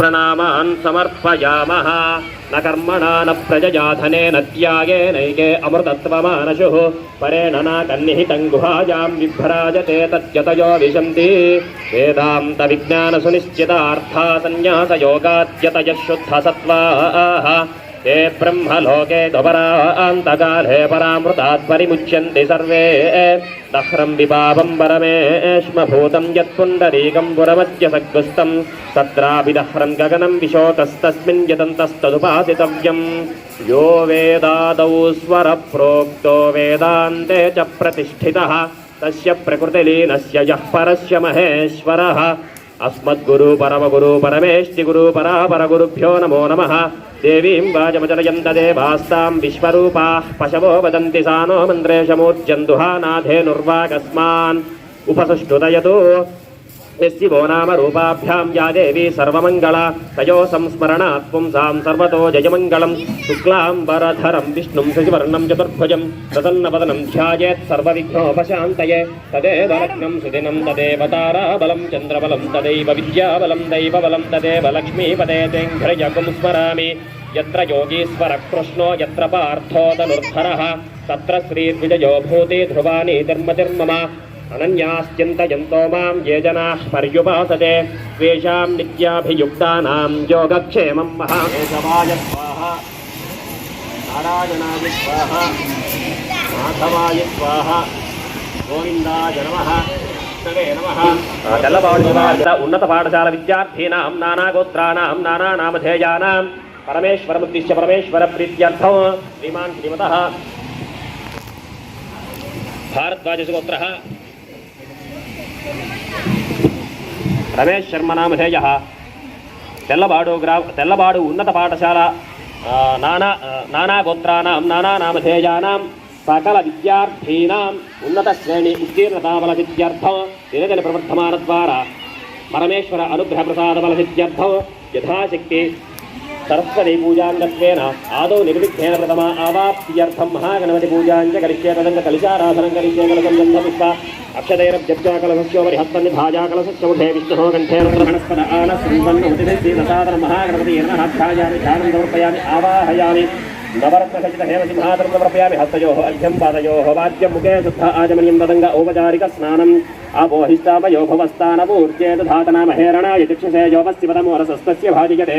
प्रणामान् समर्पयामः न कर्मणा न प्रजयाधनेन त्यागेनैके अमृतत्वमानशुः परेण न कन्निहितं गुहायां बिभ्राजते तत्यतयो विशन्ति वेदान्तविज्ञानसुनिश्चितार्था सन्न्यासयोगाद्यतयः शुद्धसत्त्वाः ఏ బ్రహ్మలోకే దుబరాంతకాలే పరామృతాత్పరిముచ్యంతి సర్వే దహ్రం విపాపం పరమేష్మభూతం యత్పుండరీకం పురమద్య సగ్గుస్తం తత్రాపి దహ్రం గగనం విశోకస్తస్మిన్ యతంతస్తదుపాసితవ్యం యో వేదాదౌ స్వర ప్రోక్తో వేదాంతే చ ప్రతిష్ఠిత తస్య ప్రకృతిలీనస్య యః పరస్య మహేశ్వరः అస్మద్గురు పరమగురు పరమేష్టి గురు పరాపరగురుభ్యో నమో నమ దేవీం వాజమచలయంత దేవాస్తాం విశ్వరూపా పశవో వదంతి సానో మంత్రేశమూర్జందుహా నాథేనుర్వాకస్మాన్ ఉపసృష్టుదయతో यस्यवो नाम रूपाभ्यां या देवी सर्वमङ्गला तयो संस्मरणात् पुंसां सर्वतो जयमङ्गलं शुक्लाम्बरधरं विष्णुं शशिवर्णं चतुर्भुजं प्रसन्नवदनं ध्यायेत् सर्वविघ्नोपशान्तये तदेव लग्नं सुदिनं तदेव ताराबलं चन्द्रबलं तदैव विद्याबलं दैवबलं तदेव लक्ष्मीपदे तेङ्घ्रजगुं स्मरामि यत्र योगीश्वरः कृष्णो यत्र पार्थो धनुर्धरः तत्र श्रीर्विजयो भूति ध्रुवानि धर्मतिर्मम अनन्याश्चिन्तयन्तो मां ये जनाः पर्युपासते तेषां नित्याभियुक्तानां योगक्षेमं महामेशवाय स्वाहा नारायणाय स्वाहा माधवाय स्वाहा గోవిందాయ నమః విష్ణవే నమః తెల్లబాడు ఉన్నత పాఠశాల విద్యార్థీనాం నానాగోత్రాణాం నానానామధేయానాం పరమేశ్వరముద్దిశ్య పరమేశ్వర ప్రీత్యర్థం శ్రీమాన్ శ్రీమతः భారద్వాజసుగోత్రः రమేష్ శర్మ నామధేయ తెల్లబాడు గ్రా తెల్లబాడు ఉన్నత పాఠశాల నానా ఆ, నానా గోత్రానాం నానా నామధేయానాం సకల విద్యార్థీనాం ఉన్నత శ్రేణి ఉత్తీర్ణతాబల విద్యార్థం దినదిన ప్రవర్ధమాన ద్వారా పరమేశ్వర అనుగ్రహ ప్రసాద బల విద్యార్థం యథాశక్తి సరస్వతి పూజాంగత్వేన ఆదౌ నిర్విఘ్నేన ప్రథమ ఆవాప్త్యర్థం మహాగణపతి పూజాంచ కరిష్యే తదంగ కలిశారాధనం కరిష్యే కలసం పుష్ప అక్షతైరభ్యర్చా కలసస్యోపరి హస్తన్ని భాజాకలసే కలసస్యముఖే విష్ణుః కంఠే ఆన శ్రీవన్న మహాగణపతి మహాగణపతి ధ్యానం సమర్పయామి ఆవాహయామి. నవరత్నఖచిత హేమ సింహాసనం సమర్పయామి హస్తయోః అర్ఘ్యం పాదయోః వాద్యం ముఖే శుద్ధ ఆజమనీయం తదంగ ఔపచారిక స్నానం. ఆపోహిష్టామయో భవస్థానపూర్చేత ధాతనా మహేరణాయ చక్షుషే యోపస్తిపదమోరసస్తస్య భాజియతే.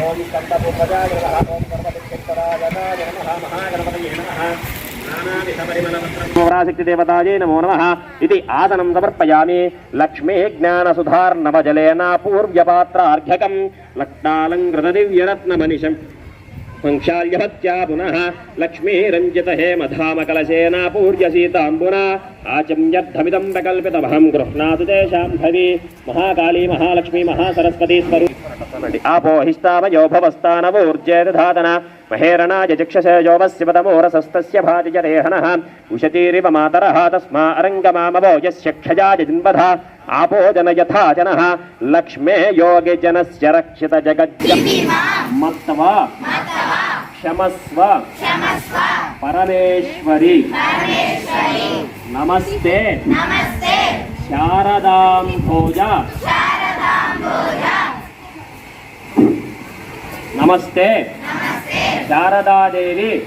ఓం కందపూర్వజాయ నమః ఓం సర్వదిక్పరాజాయ నమః మహాగణపతయే నమః పరాశక్తి దేవతాయే నమో నమ ఇది ఆసనం సమర్పయామి లక్ష్మీ జ్ఞానసుధార్ణవజలేన సంక్షాల్యభత్యా పునః లక్ష్మీరంజిత హేమధామకలశేన పూర్య సీతాంబునా ఆచమ్యద్ధమిదం ప్రకల్పితమహం గృహ్ణాతు తేషాం భవి మహాకాళీ మహాలక్ష్మీ మహాసరస్వతీ స్వరూ ఆపోహిస్తామయో భవస్థానవోర్జేదధాతన మహేరణాయ చక్షసేజోవస్య పదమోరసస్తస్య భాతిజరేహనః ఉషతీరివ మాతరः తస్మా అరంగమామవో యస్య క్షజాయ జిన్వధ ఆపో జన యథా జనः లక్ష్మే యోగి జనస్య రక్షిత జగజ్జ మత్తవ క్షమస్వ. పరమేశ్వరి. నమస్తే. శారదాం భోజ నమస్తే. శారదాదేవి.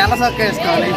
తెల్ల సొక్క వేసుకోవాలి